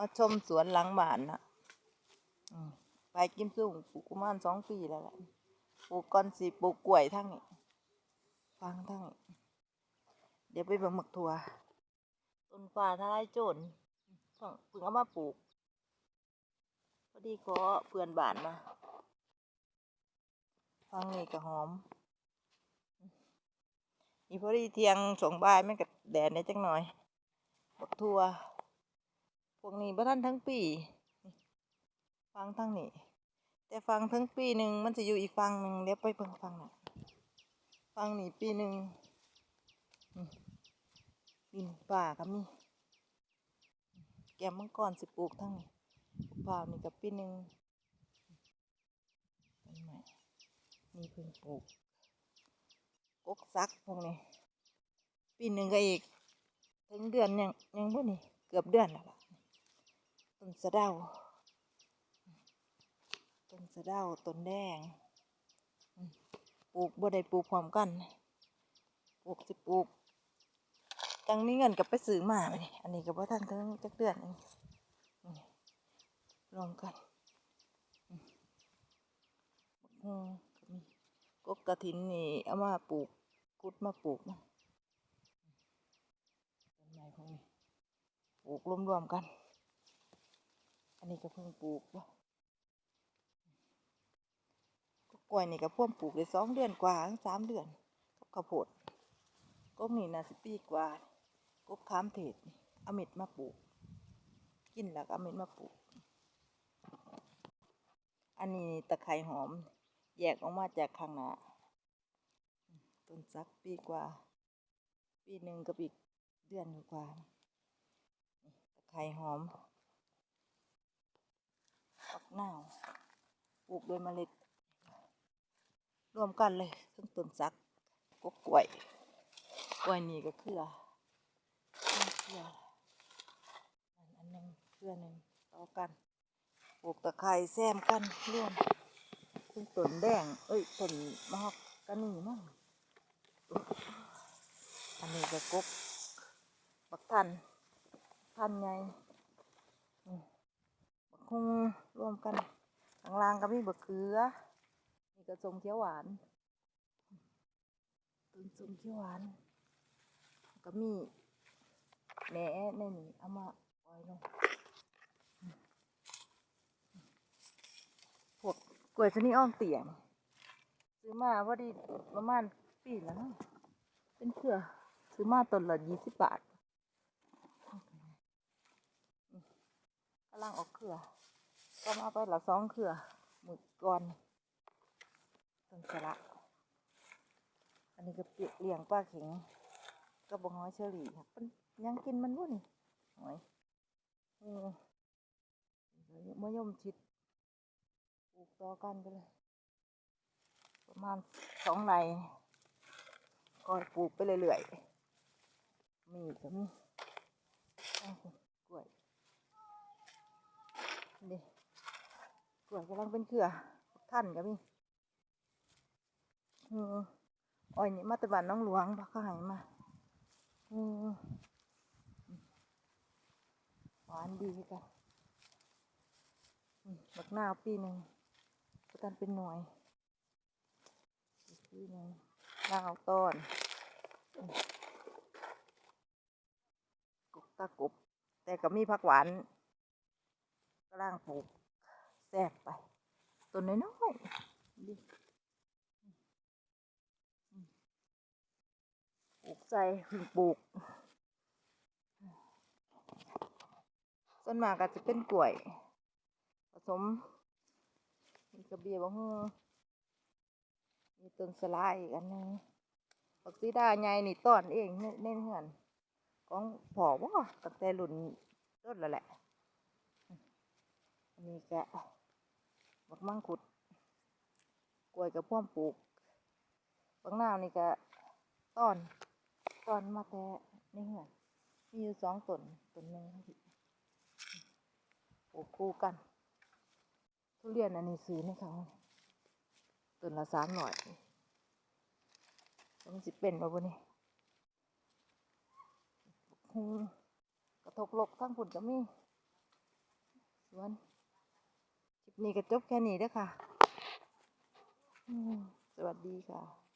มาชมสวนหลังบ้านนะไปกิมซุ่งปลูกประมาณสองปีแล้วแหละปลูกก้อนสีปลูกกล้วยทั้งนี้ฟังทั้งนี้เดี๋ยวไปเบิ่งหมักถั่วต้นฟ้าทลายโจรเพิ่งเพิ่งเอามาปลูกพอดีขอเพื่อนบ้านมาฟังนี่ก็หอมอีพอดีเทียงสองบ่ายมันก็แดดได้จังหน่อยบักทั่ว วกนี้บ่ทันทั้งปีฟังทั้งนี้แต่ฟังทั้งปีหนึ่งมันจะอยู่อีกฟังหนึ่งเดี๋ยวไปเบิ่งฟังน่ะฟังนี่ปีหนึ่งดินป่าก็มีแกมมังกรสิปลูกทั้งนี้ปลูกพร้านี่กับปีหนึ่งต้นไม้นี่เพิ่งปลูกกกซักพวกนี้ปีหนึ่งก็อีก ถึงเดือนยังยังพวกนี้เกือบเดือนแล้วล่ะ ต้นสะเดาต้นสะเดาต้นแดงปลูกบ่ได้ปลูกพร้อมกันปลูกสิปลูกจังมีเงินกับไปซื้อมาไปอันนี้ก็บ่ทันถึงจักเดือนหนึงกันบักฮุงก็มีกกกระถินนี่เอามาปลูกกุดมาปลูกมันต้นไม้พวกนี้ปลูกรวมๆกัน อันนี้ก็เพิ่งปลูกวะก็กล้วยนี่ก็พ่วมปลูกได้สองเดือนกว่าสามเดือนกับข้าวโพดก็นี่น่าสิปีกว่ากบขามเทศเอาเม็ดมาปลูก กินแล้วก็เอาเม็ดมาปลูก อันนี้ตะไคร้หอม แยกออกมาจากข้างหน้าต้นสักปีกว่า ปีหนึ่งกับอีกเดือนกว่าตะไคร้หอม ปักนาวปลูกโดยเมล็ด รวมกันเลยทั้งต้นสักกกกล้วยกล้วยนี่ก็เครือเครืออันอันหนึ่งเครือหนึ่งต่อกันปลูกตะไคร้แซมกันร่วมซึ่งต้นแดง เอ้ยต้นมะฮอกกานี่มั้งอันนี้ก็กบบักทันทันไง ฮุงรวมกันข้างล่างก็มีบักเขือนี่ก็สมเขียวหวานต้นสมเขียวหวาน ก็มีแหน่ในนี่เอามาปล่อยลงพวกกล้วยชนิดอ้อมเตียงซื้อมาพอดีประมาณปีแล้ว เป็นเครือซื้อมาต้นละยี่สิบบาทกำลังออกเครือ ก็มาไปละสองเครือหมึกก่อนต้นสละ อันนี้ก็เปียกเลี้ยงปลาเข็งกระบอกหอยเชอรี่ครับมันยังกินมันวุ่นหอยเออมะยมชิดปลูกต่อกันไปเลย ประมาณสองไร่ก็ปลูกไปเรื่อยๆ มีก็มีกล้วยนี่ กล้วยกำลังเป็นเครือท่านก็มีอืมอ้อยนี่มาตะบ้านน้องหลวงพักขาใหายมาอืมหวานดีกันอืมบักนาวปีหนึ่งประกันเป็นหน่วยอีกปีหนึ่งนาวต้นอืมกุกตากบ แต่ก็มีผักหวานกำลังปลูก แทรกไปต้นน้อยๆดิปลูกใจพึงปลูก ส่วนมากก็จะเป็นกล้วย ผสม มีกระเบียบะฮูมีต้นสลายอีกอันนึงปักซีดาใหญ่นี่ต้อนเองในในเฮือน ของพ่อว่าตั้งแต่รุ่นต้นแล้วแหละ อันนี้ก็ บักมังคุด กล้วยกับพ่วมปลูกบักนาวนี่ก็ต้อนต้อนมาแต่ในเฮือนมีอยู่สองต้นต้นหนึ่งที่ปลูกคู่กัน ทุเรียนอันนี้ซื้อในเขาต้นละสามหน่อยมันสิเป็นบ่บนี่กระทกลกทั้งผุนก็มีสวน นี่ก็จบแค่นี้เด้อค่ะ สวัสดีค่ะ